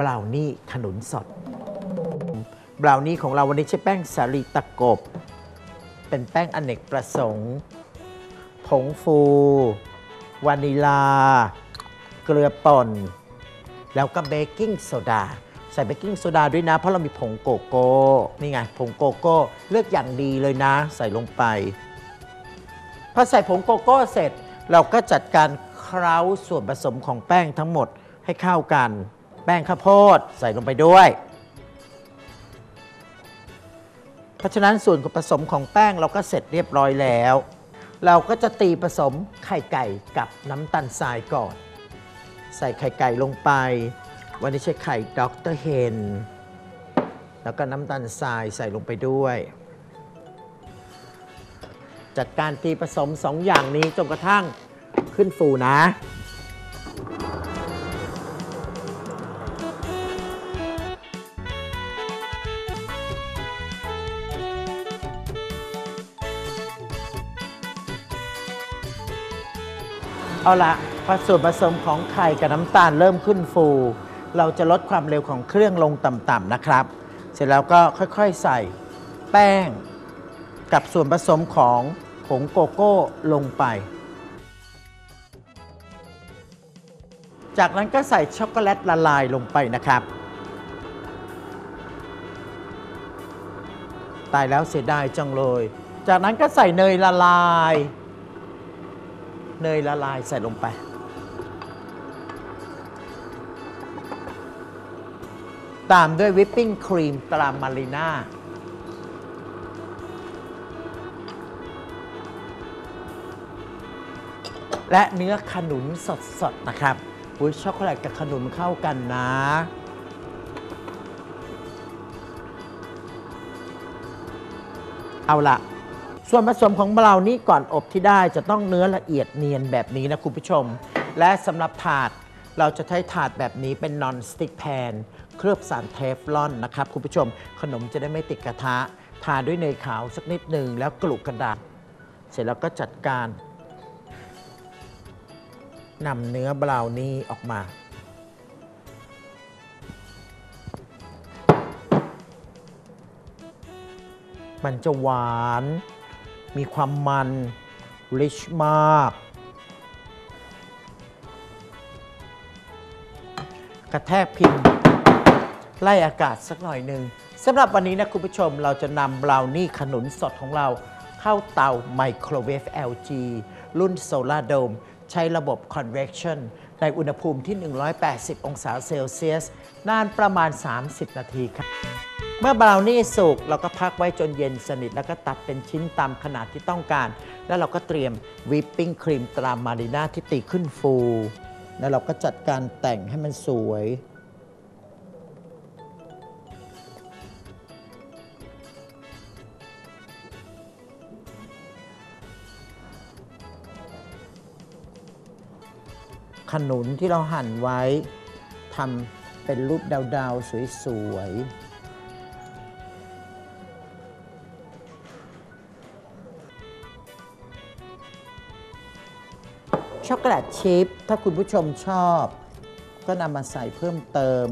บราวนี่ขนุนสด บราวนี่ของเราวันนี้ใช้แป้งสาลีตะกบ เป็นแป้งอเนกประสงค์ ผงฟู วานิลา เกลือป่น แล้วก็เบกกิ้งโซดา ใส่เบกกิ้งโซดาด้วยนะ เพราะเรามีผงโกโก้ นี่ไง ผงโกโก้ เลือกอย่างดีเลยนะ ใส่ลงไปพอใส่ผงโกโก้เสร็จ เราก็จัดการเคล้าส่วนผสมของแป้งทั้งหมดให้เข้ากัน แป้งข้าวโพดใส่ลงไปด้วย เพราะฉะนั้นส่วนผสมของแป้งเราก็เสร็จเรียบร้อยแล้ว เราก็จะตีผสมไข่ไก่กับน้ำตาลทรายก่อน ใส่ไข่ไก่ลงไป วันนี้ใช้ไข่ด็อกเตอร์เฮนแล้วก็น้ำตาลทรายใส่ลงไปด้วย จัดการตีผสมสองอย่างนี้จนกระทั่งขึ้นฟูนะ เอาละพอส่วนผสมของไข่กับน้ำตาลเริ่มขึ้นฟู เราจะลดความเร็วของเครื่องลงต่ำๆนะครับ เสร็จแล้วก็ค่อยๆใส่แป้ง กับส่วนผสมของผงโกโก้ลงไป จากนั้นก็ใส่ช็อกโกแลตละลายลงไปนะครับ ตายแล้วเสียดายจังเลย จากนั้นก็ใส่เนยละลาย เนยละลายใส่ลงไป ตามด้วยวิปปิ้งครีมตรามารีน่าและเนื้อขนุนสดๆนะครับอุ้ยช็อกโกแลตกับขนุนเข้ากันนะ เอาละ ส่วนผสมของเรานี่ก่อนอบที่ได้จะต้องเนื้อละเอียดเนียนแบบนี้นะคุณผู้ชม และสำหรับถาดเราจะใช้ถาดแบบนี้เป็นนอนสติ๊กแพนเคลือบสารเทฟลอนนะครับคุณผู้ชม ขนมจะได้ไม่ติดกระทะ ทาด้วยเนยขาวสักนิดหนึ่งแล้วกลุกกระดาษ เสร็จแล้วก็จัดการนำเนื้อบราวนี่ออกมา มันจะหวาน มีความมันริชมาก กระแทกพิมพ์ไล่อากาศสักหน่อยหนึ่งสำหรับวันนี้นะคุณผู้ชมเราจะนำบราวนี่ขนุนสดของเรา เข้าเตาไมโครเวฟ LG รุ่น Solar Dome ใช้ระบบ Convection ในอุณหภูมิที่ 180 องศาเซลเซียส นานประมาณ 30 นาทีครับ เมื่อบราวนี่สุกเราก็พักไว้จนเย็นสนิท แล้วก็ตัดเป็นชิ้นตามขนาดที่ต้องการ แล้วเราก็เตรียมวิปปิ้งครีมตรามารีน่าที่ตีขึ้นฟู แล้วเราก็จัดการแต่งให้มันสวย ขนุนที่เราหั่นไว้ทำเป็นรูปดาวๆ สวยๆ ช็อกโกแลตชิพถ้าคุณผู้ชมชอบ ก็นำมาใส่เพิ่มเติม